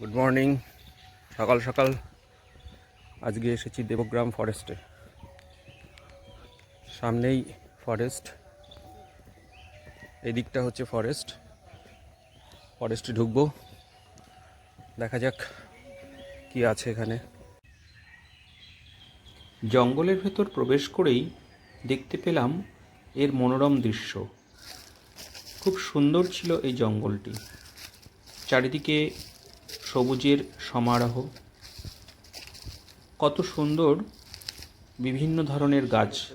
Good morning সকাল সকাল। আজকে এসেছি দেবগ্রাম ফরেস্টে সামনেই ফরেস্ট এই দিকটা হচ্ছে ফরেস্ট ফরেস্টে ঢুকবো। দেখা যাক কি আছে এখানে। জঙ্গলের ভেতর প্রবেশ করেই দেখতে পেলাম এর মনোরম দৃশ্য। খুব সুন্দর ছিল এই জঙ্গলটি। চারিদিকে সবুজের সমারোহ। কত সুন্দর বিভিন্ন ধরনের গাছ।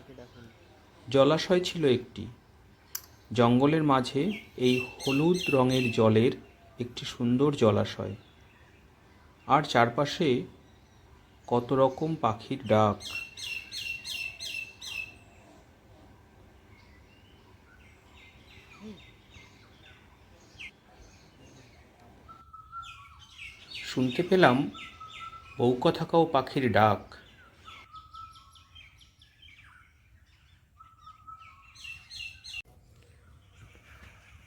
জলাশয় ছিল একটি। জঙ্গলের মাঝে এই হলুদ রঙের জলের একটি সুন্দর জলাশয়। আর চারপাশে কত রকম পাখির ডাক। শুনতে পেলাম বউকথাকাও পাখির ডাক।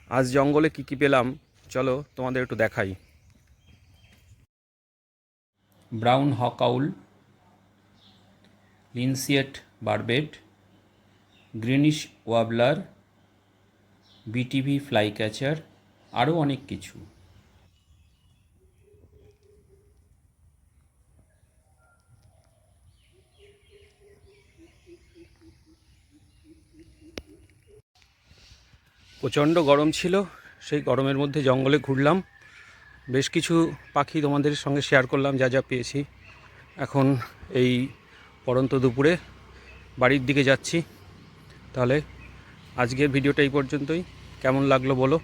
আজ জঙ্গলে কি কি পেলাম? চলো তোমাদের একটু দেখাই। Brown hawk owl lineated barbet, greenish warbler, BTV flycatcher আরও অনেক কিছু। প্রচণ্ড গরম ছিল, সেই গরমের মধ্যে জঙ্গলে ঘুরলাম। বেশ কিছু পাখি তোমাদের সঙ্গে শেয়ার করলাম, যা যা পেয়েছি। এখন এই পরন্ত দুপুরে বাড়ির দিকে যাচ্ছি। তাহলে আজকের ভিডিওটা এই পর্যন্তই। কেমন লাগল বলো?